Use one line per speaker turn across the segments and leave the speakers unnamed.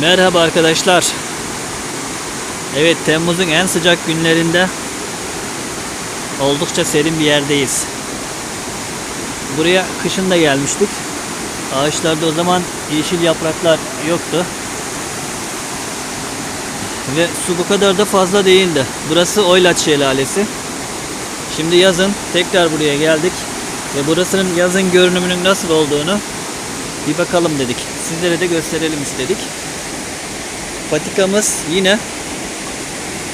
Merhaba arkadaşlar. Evet Temmuz'un en sıcak günlerinde oldukça serin bir yerdeyiz. Buraya kışın da gelmiştik. Ağaçlarda o zaman yeşil yapraklar yoktu. Ve su bu kadar da fazla değildi. Burası Oylat Şelalesi. Şimdi yazın tekrar buraya geldik. Ve burasının yazın görünümünün nasıl olduğunu bir bakalım dedik. Sizlere de gösterelim istedik. Patikamız yine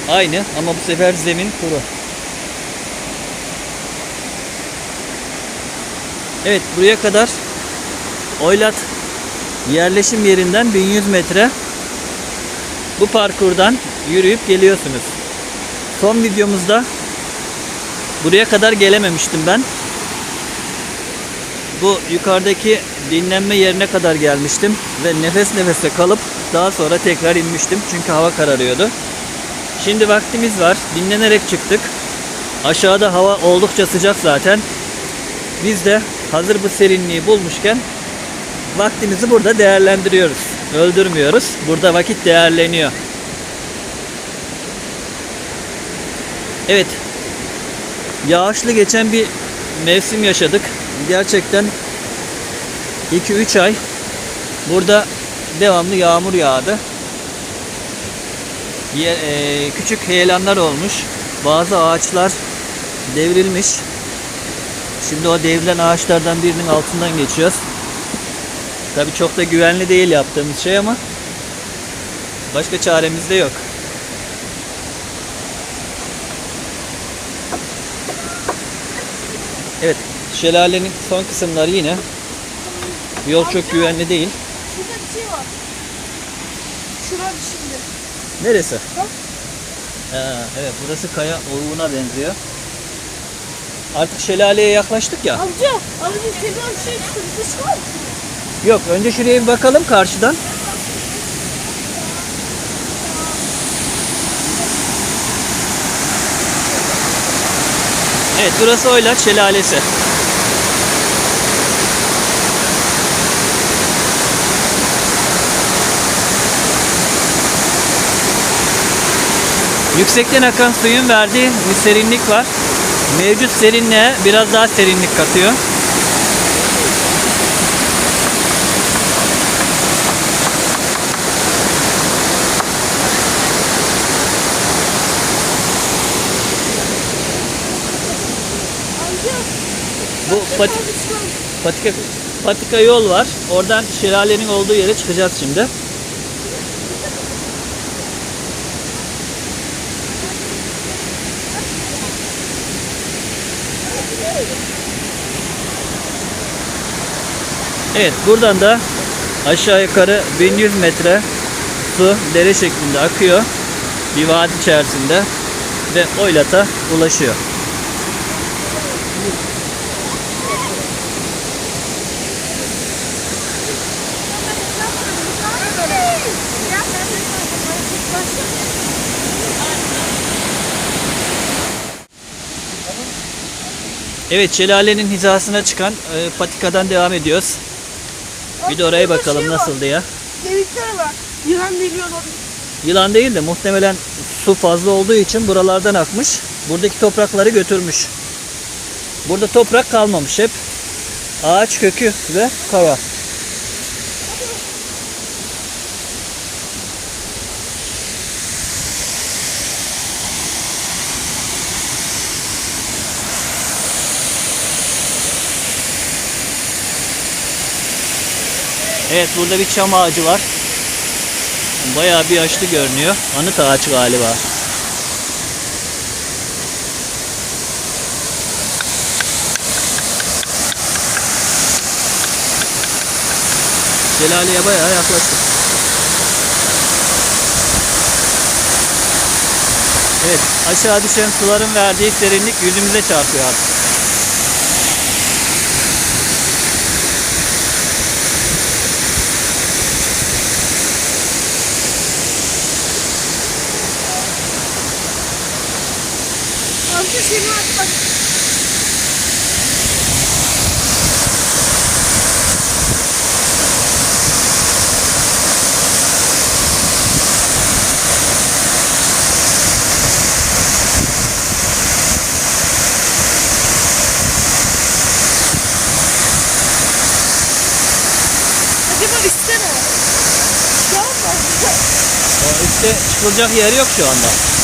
aynı ama bu sefer zemin kuru. Evet buraya kadar Oylat yerleşim yerinden 1100 metre bu parkurdan yürüyüp geliyorsunuz. Son videomuzda buraya kadar gelememiştim ben. Bu yukarıdaki dinlenme yerine kadar gelmiştim ve nefes nefese kalıp daha sonra tekrar inmiştim çünkü hava kararıyordu. Şimdi vaktimiz var. Dinlenerek çıktık. Aşağıda hava oldukça sıcak zaten. Biz de hazır bu serinliği bulmuşken vaktimizi burada değerlendiriyoruz. Öldürmüyoruz. Burada vakit değerleniyor. Evet. Yağışlı geçen bir mevsim yaşadık. Gerçekten 2-3 ay burada devamlı yağmur yağdı. E, küçük heyelanlar olmuş. Bazı ağaçlar devrilmiş. Şimdi o devrilen ağaçlardan birinin altından geçiyoruz. Tabii çok da güvenli değil yaptığımız şey ama başka çaremiz de yok. Evet, şelalenin son kısımları yine yol çok güvenli değil.
Şurada bir şey var. Şurada şimdi.
Neresi?
Bak.
Ha, evet, burası kaya ovuğuna benziyor. Artık şelaleye yaklaştık ya.
Amca, amca şuradan şey çıktı. Bir şey var mı?
Yok, önce şuraya bir bakalım karşıdan. Evet, burası Oylat Şelalesi. Yüksekten akan suyun verdiği bir serinlik var. Mevcut serinliğe biraz daha serinlik katıyor. Bu pati,
Hadi çıkalım.
patika, patika yol var. Oradan şelalenin olduğu yere çıkacağız şimdi. Evet buradan da aşağı yukarı 1100 metre su dere şeklinde akıyor. Bir vadi içerisinde ve Oylat'a ulaşıyor. Evet şelalenin hizasına çıkan e, patikadan devam ediyoruz. Bir de oraya bakalım nasıl diye.
Delikler var. Yılan olabilir.
Yılan değil de muhtemelen su fazla olduğu için buralardan akmış. Buradaki toprakları götürmüş. Burada toprak kalmamış hep. Ağaç kökü ve kara. Evet burada bir çam ağacı var. Bayağı bir yaşlı görünüyor. Anıt ağaç galiba. Şelaleye bayağı yaklaştık. Evet, aşağı düşen suların verdiği serinlik yüzümüze çarpıyor artık.
820 atmak. Acaba üstte mi? Şu an mı?
Ya üstte çıkılacak yer yok şu anda.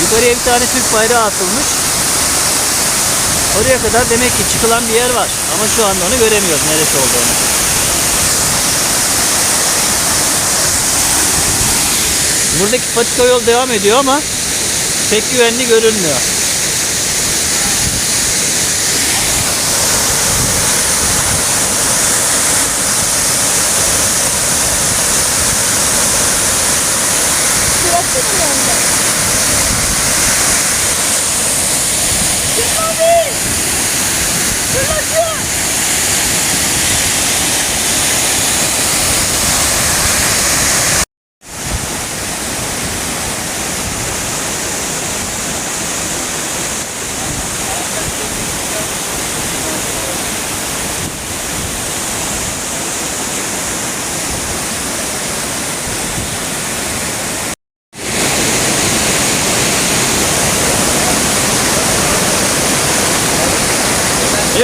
Yukarıya bir tane Türk bayrağı asılmış. Oraya kadar demek ki çıkılan bir yer var. Ama şu anda onu göremiyoruz neresi olduğunu. Buradaki patika yol devam ediyor ama pek güvenli görünmüyor.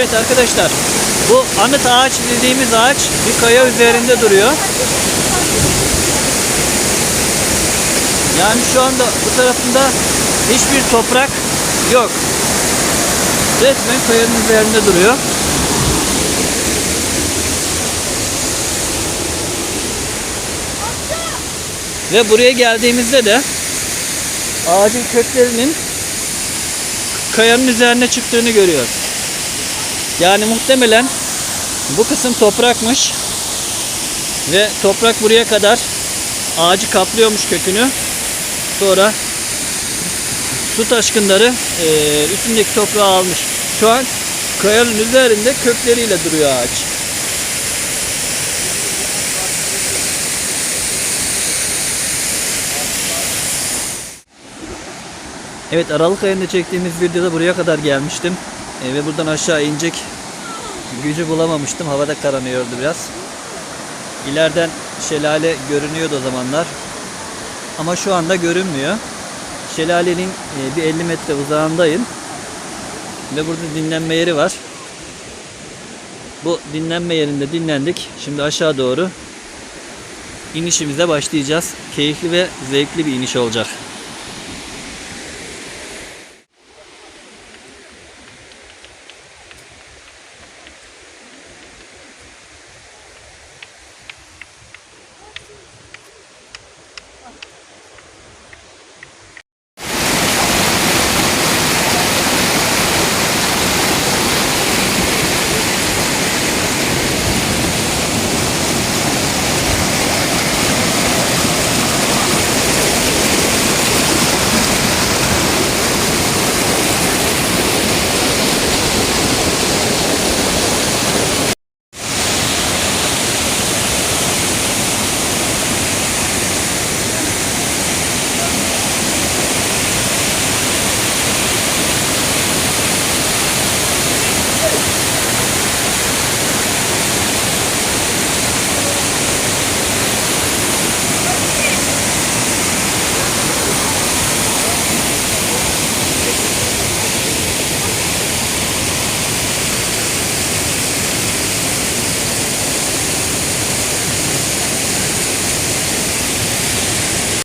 Evet arkadaşlar bu anıt ağaç dediğimiz ağaç bir kaya üzerinde duruyor. Yani şu anda bu tarafında hiçbir toprak yok. Resmen kayanın üzerinde duruyor. Ve buraya geldiğimizde de ağacın köklerinin kayanın üzerine çıktığını görüyoruz. Yani muhtemelen bu kısım toprakmış. Ve toprak buraya kadar ağacı kaplıyormuş kökünü. Sonra su taşkınları e, üstündeki toprağı almış. Şu an kayanın üzerinde kökleriyle duruyor ağaç. Evet Aralık ayında çektiğimiz videoda buraya kadar gelmiştim. E, ve buradan aşağı inecek gücü bulamamıştım. Havada karanıyordu biraz. İleriden şelale görünüyordu o zamanlar. Ama şu anda görünmüyor. Şelalenin e, bir 50 metre uzağındayım. Ve burada dinlenme yeri var. Bu dinlenme yerinde dinlendik. Şimdi aşağı doğru inişimize başlayacağız. Keyifli ve zevkli bir iniş olacak.